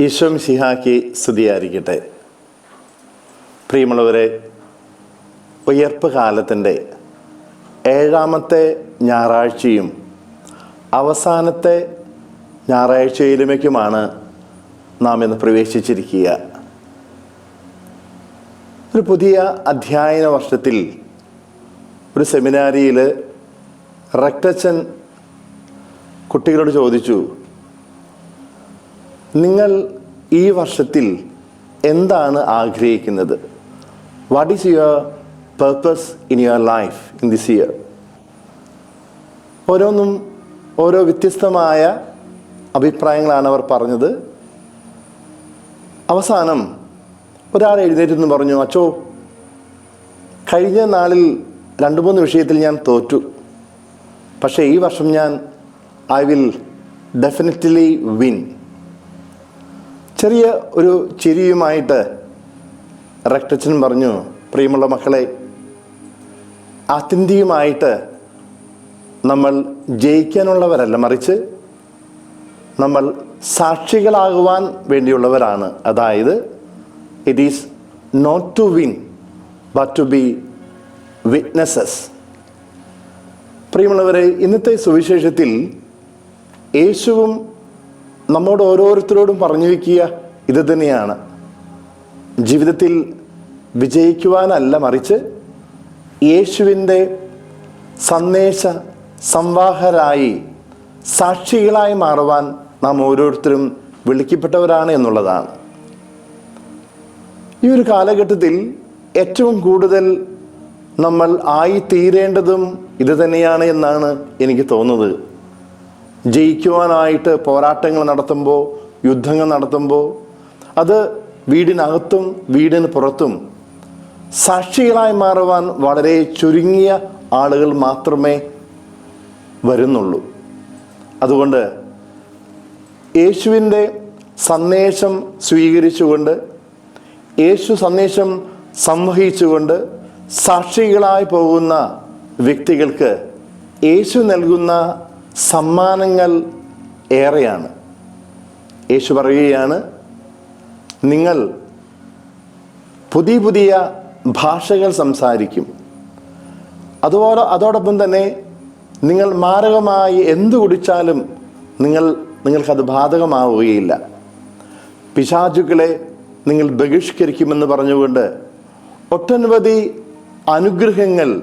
ഈശോം സിഹാക്ക് സ്തുതിയായിരിക്കട്ടെ. പ്രിയമുള്ളവരെ ഉയർപ്പ് കാലത്തിന്റെ ഏഴാമത്തെ ഞായറാഴ്ചയും അവസാനത്തെ ഞായറാഴ്ചയിലുമേക്കുമാണ് നാം ഇന്ന് പ്രവേശിച്ചിരിക്കുക. ഒരു പുതിയ അധ്യയന വർഷത്തിൽ ഒരു സെമിനാരിയിൽ റക്റ്റച്ചൻ കുട്ടികളോട് ചോദിച്ചു നിങ്ങൾ ഈ വർഷത്തിൽ എന്താണ് ആഗ്രഹിക്കുന്നത്? What is your purpose in your life in this year ഓരോന്നും ഓരോ വ്യത്യസ്തമായ അഭിപ്രായങ്ങളാണ് അവർ പറഞ്ഞത്. അവസാനം ഒരാൾ എഴുന്നേറ്റെന്ന് പറഞ്ഞു അച്ചോ കഴിഞ്ഞ നാളിൽ രണ്ട് മൂന്ന് വിഷയത്തിൽ ഞാൻ തോറ്റു. പക്ഷേ ഈ വർഷം ഞാൻ ഐ വിൽ ഡെഫിനറ്റ്ലി വിൻ. ചെറിയ ഒരു ചിരിയുമായിട്ട് റക്തച്ചൻ പറഞ്ഞു പ്രിയമുള്ള മക്കളെ ആത്യന്തികമായിട്ട് നമ്മൾ ജയിക്കാനുള്ളവരല്ല മറിച്ച് നമ്മൾ സാക്ഷികളാകുവാൻ വേണ്ടിയുള്ളവരാണ്. അതായത് it is not to win but to be witnesses പ്രിയമുള്ളവരെ ഇന്നത്തെ സുവിശേഷത്തിൽ യേശുവും നമ്മോട് ഓരോരുത്തരോടും പറഞ്ഞു വയ്ക്കുക ഇത് തന്നെയാണ്. ജീവിതത്തിൽ വിജയിക്കുവാനല്ല മറിച്ച് യേശുവിന്റെ സന്ദേശ സംവാഹരായി സാക്ഷികളായി മാറുവാൻ നാം ഓരോരുത്തരും വിളിക്കപ്പെട്ടവരാണ് എന്നുള്ളതാണ്. ഈ ഒരു കാലഘട്ടത്തിൽ ഏറ്റവും കൂടുതൽ നമ്മൾ ആയി തീരേണ്ടതും ഇത് തന്നെയാണ് എന്നാണ് എനിക്ക് തോന്നുന്നത്. ജയിക്കുവാനായിട്ട് പോരാട്ടങ്ങൾ നടത്തുമ്പോൾ യുദ്ധങ്ങൾ നടത്തുമ്പോൾ അത് വീടിനകത്തും വീടിന് പുറത്തും സാക്ഷികളായി മാറുവാൻ വളരെ ചുരുങ്ങിയ ആളുകൾ മാത്രമേ വരുന്നുള്ളൂ. അതുകൊണ്ട് യേശുവിന്റെ സന്ദേശം സ്വീകരിച്ചുകൊണ്ട് യേശു സന്ദേശം സംവഹിച്ചുകൊണ്ട് സാക്ഷികളായി പോകുന്ന വ്യക്തികൾക്ക് യേശു നൽകുന്ന സമ്മാനങ്ങൾ ഏറെയാണ്. യേശു പറയുകയാണ് നിങ്ങൾ പുതിയ പുതിയ ഭാഷകൾ സംസാരിക്കും. അതുപോലെ അതോടൊപ്പം തന്നെ നിങ്ങൾ മാരകമായി എന്തു കുടിച്ചാലും നിങ്ങൾ നിങ്ങൾക്കത് ബാധകമാവുകയില്ല. പിശാചുക്കളെ നിങ്ങൾ ബഹിഷ്കരിക്കുമെന്ന് പറഞ്ഞുകൊണ്ട് ഒട്ടനവധി അനുഗ്രഹങ്ങൾ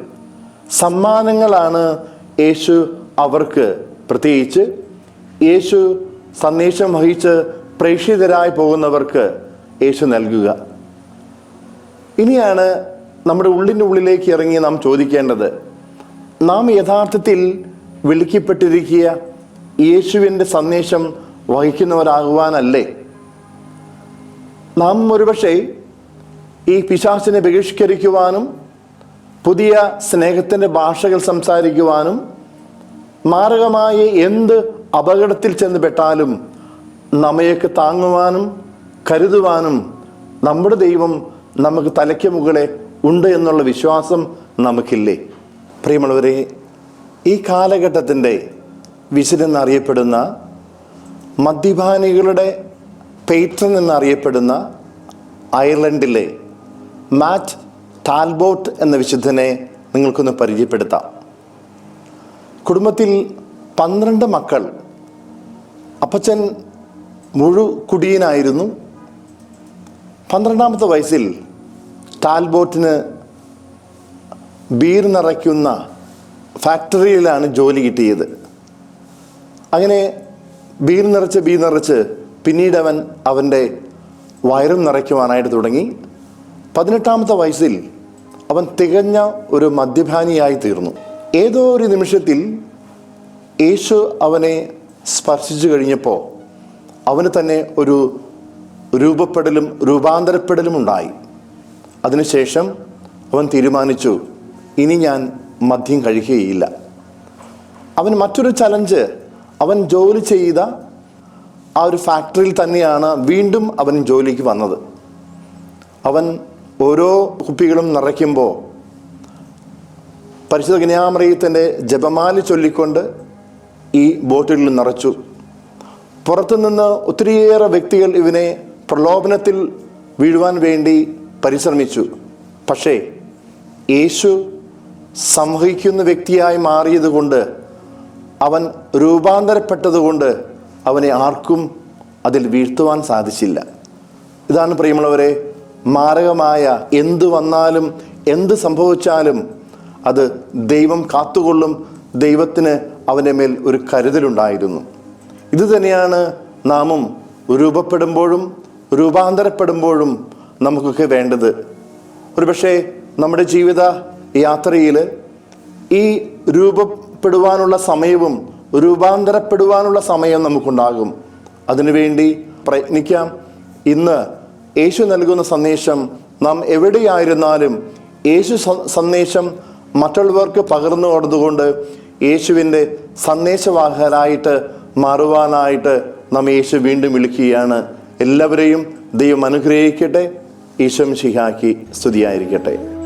സമ്മാനങ്ങളാണ് യേശു അവർക്ക് പ്രത്യേകിച്ച് യേശു സന്ദേശം വഹിച്ച് പ്രേക്ഷിതരായി പോകുന്നവർക്ക് യേശു നൽകുക. ഇനിയാണ് നമ്മുടെ ഉള്ളിന്റെ ഉള്ളിലേക്ക് ഇറങ്ങി നാം ചോദിക്കേണ്ടത് നാം യഥാർത്ഥത്തിൽ വിളിക്കപ്പെട്ടിരിക്കുക യേശുവിന്റെ സന്ദേശം വഹിക്കുന്നവരാകുവാനല്ലേ? നാം ഒരുപക്ഷെ ഈ പിശാസിനെ ബഹിഷ്കരിക്കുവാനും പുതിയ സ്നേഹത്തിന്റെ ഭാഷകൾ സംസാരിക്കുവാനും മാരകമായ എന്ത് അപകടത്തിൽ ചെന്ന് പെട്ടാലും നമ്മയൊക്കെ താങ്ങുവാനും കരുതുവാനും നമ്മുടെ ദൈവം നമുക്ക് തലയ്ക്ക് മുകളെ ഉണ്ട് എന്നുള്ള വിശ്വാസം നമുക്കില്ലേ? പ്രിയമുള്ളവരെ ഈ കാലഘട്ടത്തിന്റെ വിശുദ്ധെന്നറിയപ്പെടുന്ന മദ്യപാനികളുടെ പേറ്റൻ എന്നറിയപ്പെടുന്ന അയർലൻഡിലെ മാറ്റ് ടാൽബോട്ട് എന്ന വിശുദ്ധനെ നിങ്ങൾക്കൊന്ന് പരിചയപ്പെടുത്താം. കുടുംബത്തിൽ പന്ത്രണ്ട് മക്കൾ. അപ്പച്ചൻ മുഴു കുടിയനായിരുന്നു. പന്ത്രണ്ടാമത്തെ വയസ്സിൽ ടാൽബോട്ടിന് ബീർ നിറയ്ക്കുന്ന ഫാക്ടറിയിലാണ് ജോലി കിട്ടിയത്. അങ്ങനെ ബീർ നിറച്ച് ബീർ നിറച്ച് പിന്നീട് അവൻ അവന്റെ വയറും നിറയ്ക്കുവാനായിട്ട് തുടങ്ങി. പതിനെട്ടാമത്തെ വയസ്സിൽ അവൻ തികഞ്ഞ ഒരു മദ്യപാനിയായി തീർന്നു. ഏതോ ഒരു നിമിഷത്തിൽ യേശു അവനെ സ്പർശിച്ചു കഴിഞ്ഞപ്പോൾ അവന് തന്നെ ഒരു രൂപപ്പെടലും രൂപാന്തരപ്പെടലും ഉണ്ടായി. അതിനുശേഷം അവൻ തീരുമാനിച്ചു ഇനി ഞാൻ മദ്യം കഴിക്കുകയില്ല. അവൻ മറ്റൊരു ചലഞ്ച് അവൻ ജോലി ചെയ്ത ആ ഒരു ഫാക്ടറിയിൽ തന്നെയാണ് വീണ്ടും അവൻ ജോലിക്ക് വന്നത്. അവൻ ഓരോ കുപ്പികളും നിറയ്ക്കുമ്പോൾ പരിശുദ്ധ കന്യാമറിയത്തിന്റെ ജപമാല ചൊല്ലിക്കൊണ്ട് ഈ ബോട്ടിൽ നിറച്ചു. പുറത്തുനിന്ന് ഒത്തിരിയേറെ വ്യക്തികൾ ഇവനെ പ്രലോഭനത്തിൽ വീഴുവാൻ വേണ്ടി പരിശ്രമിച്ചു. പക്ഷേ യേശു സംവഹിക്കുന്ന വ്യക്തിയായി മാറിയതുകൊണ്ട് അവൻ രൂപാന്തരപ്പെട്ടതുകൊണ്ട് അവനെ ആർക്കും അതിൽ വീഴ്ത്തുവാൻ സാധിച്ചില്ല. ഇതാണ് പ്രിയമുള്ളവരെ മാരകമായ എന്ത് വന്നാലും എന്ത് സംഭവിച്ചാലും അത് ദൈവം കാത്തുകൊള്ളും ദൈവത്തിന് അവന്റെ മേൽ ഒരു കരുതലുണ്ടായിരുന്നു. ഇത് തന്നെയാണ് നാമും രൂപപ്പെടുമ്പോഴും രൂപാന്തരപ്പെടുമ്പോഴും നമുക്കൊക്കെ വേണ്ടത്. ഒരുപക്ഷെ നമ്മുടെ ജീവിത യാത്രയിൽ ഈ രൂപപ്പെടുവാനുള്ള സമയവും രൂപാന്തരപ്പെടുവാനുള്ള സമയം നമുക്കുണ്ടാകും. അതിനുവേണ്ടി പ്രയത്നിക്കാം. ഇന്ന് യേശു നൽകുന്ന സന്ദേശം നാം എവിടെയായിരുന്നാലും യേശു സന്ദേശം മറ്റുള്ളവർക്ക് പകർന്നു കൊടുത്തുകൊണ്ട് യേശുവിന്റെ സന്ദേശവാഹകരായിട്ട് മാറുവാനായിട്ട് നാം യേശു വീണ്ടും വിളിക്കുകയാണ്. എല്ലാവരെയും ദൈവം അനുഗ്രഹിക്കട്ടെ ഈശം ശിഹാക്കി സ്തുതിയായിരിക്കട്ടെ.